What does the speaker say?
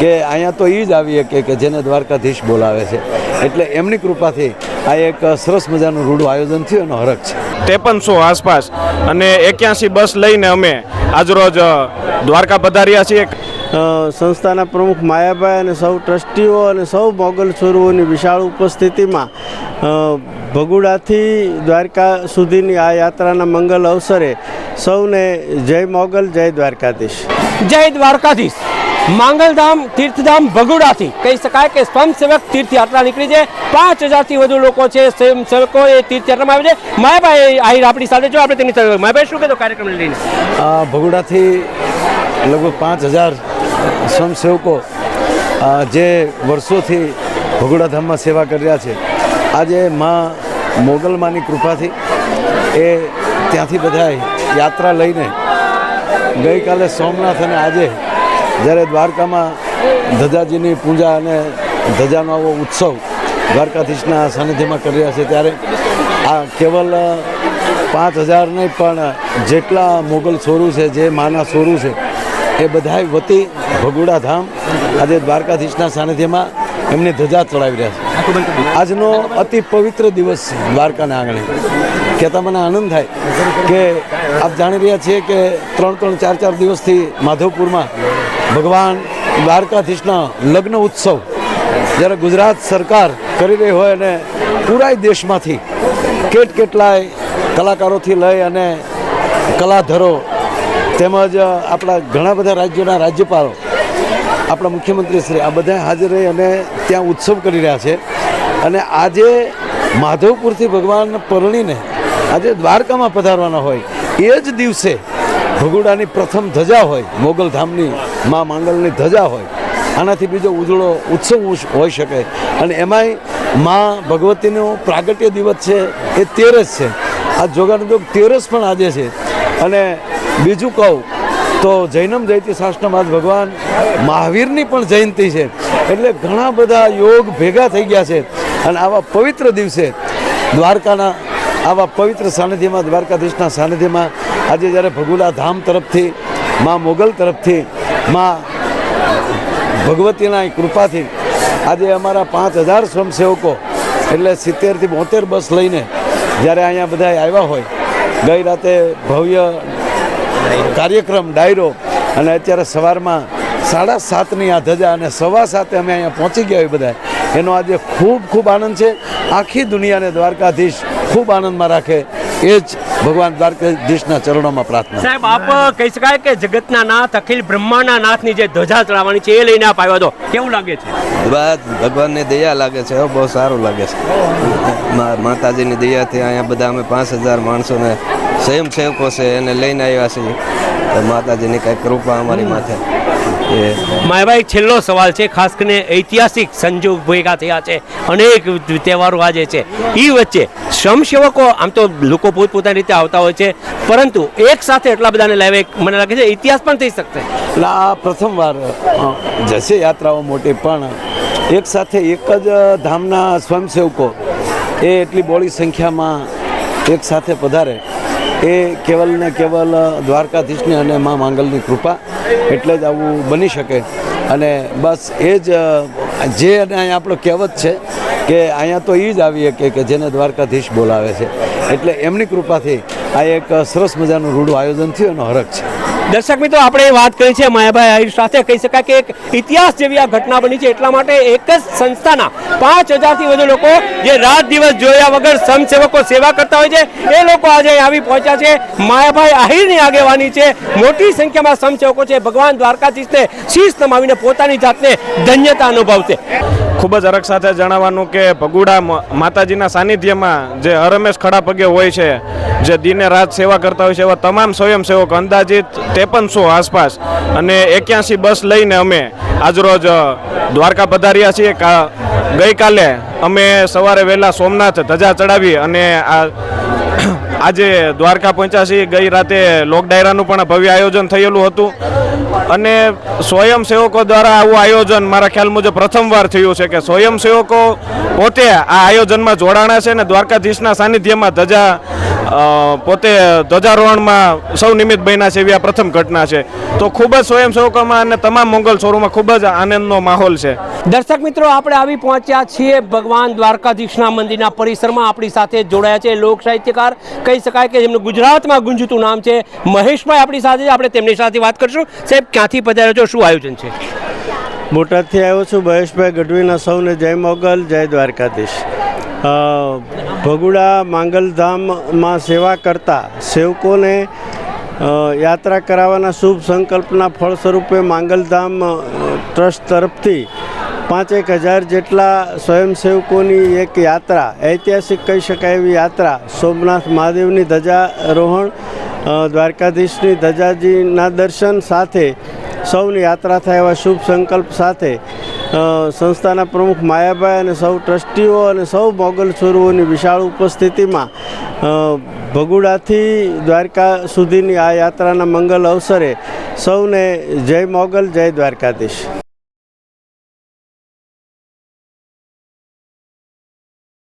કે અહીંયા તો એ જ આવી શકે કે જેને દ્વારકાધીશ બોલાવે છે. એટલે એમની કૃપાથી આ એક સરસ મજાનું રૂડું આયોજન થયું એનો હરક છે. ત્રેપનસો આસપાસ અને એક્યાસી બસ લઈને અમે આજરોજ દ્વારકા પધાર્યા છીએ. સંસ્થાના પ્રમુખ માયાભાઈ અને સૌ ટ્રસ્ટીઓ અને સૌ મોગલ છોરુઓની વિશાળ ઉપસ્થિતિમાં ભગુડાથી દ્વારકા સુધીની આ યાત્રાના મંગલ અવસરે સૌને જય મોગલ જય દ્વારકાધીશ. જય દ્વારકાધીશ. માંગલધામ તીર્થધામ ભગુડાથી કહી શકાય કે સ્વયંસેવક તીર્થયાત્રા નીકળી છે. પાંચ હજારથી વધુ લોકો છે, સ્વયંસેવકો એ તીર્થયાત્રામાં આવે છે. માયાભાઈ, આહિર આપણી સાથે જો આપણે તેની સાથે માયાભાઈ, શું કહેતો કાર્યક્રમ લઈને? ભગુડાથી લગભગ પાંચ હજાર સ્વયંસેવકો જે વર્ષોથી ભગોડા ધામમાં સેવા કરી રહ્યા છે. આજે માં મોગલમાની કૃપાથી એ ત્યાંથી બધા યાત્રા લઈને ગઈકાલે સોમનાથ અને આજે જ્યારે દ્વારકામાં ધજાજીની પૂજા અને ધજાનો આવો ઉત્સવ દ્વારકાધીશના સાનિધ્યમાં કરી રહ્યા છે, ત્યારે આ કેવલ પાંચ હજાર નહીં, પણ જેટલા મોગલ સોરું છે, જે માના સોરું છે, એ બધાય વતી ભગુડા ધામ આજે દ્વારકાધીશના સાનિધ્યમાં એમની ધજા ચડાવી રહ્યા છે. આજનો અતિ પવિત્ર દિવસ છે દ્વારકાના આંગણે. કહેતા મને આનંદ થાય કે આપ જાણી રહ્યા છીએ કે ત્રણ ત્રણ ચાર ચાર દિવસથી માધવપુરમાં ભગવાન દ્વારકાધીશના લગ્ન ઉત્સવ જ્યારે ગુજરાત સરકાર કરી રહી હોય અને પૂરા દેશમાંથી કેટ કેટલાય કલાકારોથી લઈ અને કલાધરો તેમજ આપણા ઘણા બધા રાજ્યોના રાજ્યપાલો, આપણા મુખ્યમંત્રી શ્રી આ બધા હાજર રહી અને ત્યાં ઉત્સવ કરી રહ્યા છે. અને આજે માધવપુરથી ભગવાન પરણીને આજે દ્વારકામાં પધારવાના હોય, એ જ દિવસે ભગુડાની પ્રથમ ધજા હોય મોગલ ધામની મા માંડલની ધજા હોય, આનાથી બીજો ઉજળો ઉત્સવ હોઈ શકે. અને એમાંય મા ભગવતીનો પ્રાગટ્ય દિવસ છે, એ તેરસ છે. આ જોગાનુજોગ તેરસ પણ આજે છે. અને બીજું કહું તો જૈનમ જયંતિ શાસ્ત્રમાં ભગવાન મહાવીરની પણ જયંતિ છે. એટલે ઘણા બધા યોગ ભેગા થઈ ગયા છે. અને આવા પવિત્ર દિવસે દ્વારકાના, આવા પવિત્ર સાનિધ્યમાં, દ્વારકાધીશના સાનિધ્યમાં આજે જ્યારે ભગુલા ધામ તરફથી મા મોગલ તરફથી મા ભગવતીના કૃપાથી આજે અમારા પાંચ હજાર સ્વયંસેવકો એટલે સિત્તેરથી બોતેર બસ લઈને જ્યારે અહીંયા બધા આવ્યા હોય, ગઈ રાતે ભવ્ય કાર્યક્રમ, ડાયરો અને અત્યારે સવારમાં સાડા સાતની આ ધજા અને સવા સાતે અમે અહીંયા પહોંચી ગયા હોય બધા એનો આજે ખૂબ ખૂબ આનંદ છે. આખી દુનિયાને દ્વારકાધીશ ખૂબ આનંદમાં રાખે. એ જ ભગવાન દ્વારકાધીશના ચરણોમાં પ્રાર્થના. સાહેબ આપ કહી શકાય કે જગતના નાથ અખિલ બ્રહ્માના નાથની જે ધજા ચડાવવાની છે એ લઈને આપ આવ્યા તો કેવું લાગે છે? બસ ભગવાનની દયા લાગે છે બહુ સારું લાગે છે. માતાજીની દયાથી અહીંયા બધા અમે પાંચ હજાર માણસોને સ્વયંસેવકો છે એને લઈને આવ્યા છીએ. તો માતાજીની કાંઈ કૃપા અમારી માથે. એ. માયાભાઈ છેલ્લો સવાલ છે, ખાસ કરીને ઐતિહાસિક સંજોગ ભેગા થયા છે, અનેક તહેવારો આજે છે. એ વચ્ચે શ્રમસેવકો આમ તો લોકો પોતપોતાની રીતે આવતા હોય છે, પરંતુ એક સાથે એટલા બધાને લાવે, મને લાગે છે ઇતિહાસ પણ થઈ શકશે. એટલે આ પ્રથમવાર જશે યાત્રાઓ મોટી પણ એક સાથે એક જ ધામના સ્વયંસેવકો એ એટલી બોળી સંખ્યામાં એક સાથે પધારે. એ કેવલ ને કેવલ દ્વારકાધીશની અને મા માંગલની કૃપા એટલે જ આવું બની શકે. અને બસ એ જ, જે અને અહીંયા આપણો કહેવત છે કે અહીંયા તો એ જ આવી શકે કે જેને દ્વારકાધીશ બોલાવે છે. એટલે એમની કૃપાથી આ એક સરસ મજાનું રૂડું આયોજન થયું, એનો હરખ છે. દર્શક મિત્રો, આપણે વાત કરી છે, માયાભાઈ આહિર સાથે. કહી શકાય કે એક ઇતિહાસ જેવી આ ઘટના બની છે. એટલા માટે એક જ સંસ્થાના પાંચ હજારથી વધુ લોકો જે રાત દિવસ જોયા વગર સમસેવકો સેવા કરતા હોય છે, એ લોકો આજે આવી પહોંચ્યા છે. માયાભાઈ આહિરની આગેવાની છે. મોટી સંખ્યામાં સમસેવકો છે. ભગવાન દ્વારકાધીશને શીશ નમાવીને પોતાની જાતને ધન્યતા અનુભવશે. ખૂબ જ અરક સાથે જણાવવાનું કે ભગુડા માતાજીના સાનિધ્યમાં જે હરમેશ ખડા પગે હોય છે, જે દિને રાત સેવા કરતા હોય છે, એવા તમામ સ્વયંસેવકો અંદાજિત ત્રેપનસો આસપાસ અને એક્યાસી બસ લઈને અમે આજરોજ દ્વારકા પધાર્યા છીએ. ગઈકાલે અમે સવારે વહેલા સોમનાથ ધજા ચડાવી અને આ, આજે દ્વારકા પહોંચ્યા છીએ. ગઈ રાતે લોક ડાયરાનું પણ ભવ્ય આયોજન થયેલું હતું. અને સ્વયંસેવકો દ્વારા આવું આયોજન મારા ખ્યાલ મુજબ પ્રથમવાર થયું છે કે સ્વયંસેવકો પોતે આ આયોજનમાં જોડાણા છે અને દ્વારકાધીશના સાનિધ્યમાં ધજા પોતે ધ્વજારોહણમાં સૌ નિમિત્ત બન્યા છે એવી આ પ્રથમ ઘટના છે. તો ખૂબ જ સ્વયંસેવકોમાં અને તમામ મોગલ સ્વરૂપમાં ખૂબ જ આનંદનો માહોલ છે. દર્શક મિત્રો આપણે આવી પહોંચ્યા છીએ ભગવાન દ્વારકાધીશના મંદિરના પરિસરમાં. આપણી સાથે જોડાયા છે લોક સાહિત્યકાર. કહી શકાય કે જેમનું ગુજરાતમાં ગુંજતું નામ છે મહેશભાઈ. આપણી સાથે આપણે તેમની સાથે વાત કરીશું. સાહેબ ક્યાંથી પધાર્યો છો? શું આયોજન છે? બોટાદથી આવ્યો છું. મહેશભાઈ ગઢવીના સૌને જય મોગલ જય દ્વારકાધીશ. અ, ભગુડા માંગલધામમાં સેવા કરતા સેવકોને યાત્રા કરાવવાના શુભ સંકલ્પના ફળ સ્વરૂપે માંગલધામ ટ્રસ્ટ તરફથી પાંચેક હજાર જેટલા સ્વયંસેવકોની એક યાત્રા, ઐતિહાસિક કહી શકાય એવી યાત્રા, સોમનાથ મહાદેવની ધજારોહણ દ્વારકાધીશની ધજાજીના દર્શન સાથે સૌની યાત્રા થાય એવા શુભ સંકલ્પ સાથે સંસ્થાના પ્રમુખ માયાભાઈ અને સૌ ટ્રસ્ટીઓ અને સૌ મોગલ ચોરુઓની વિશાળ ઉપસ્થિતિમાં ભગુડાથી દ્વારકા સુધીની આ યાત્રાના મંગલ અવસરે સૌને જય મોગલ, જય દ્વારકાધીશ.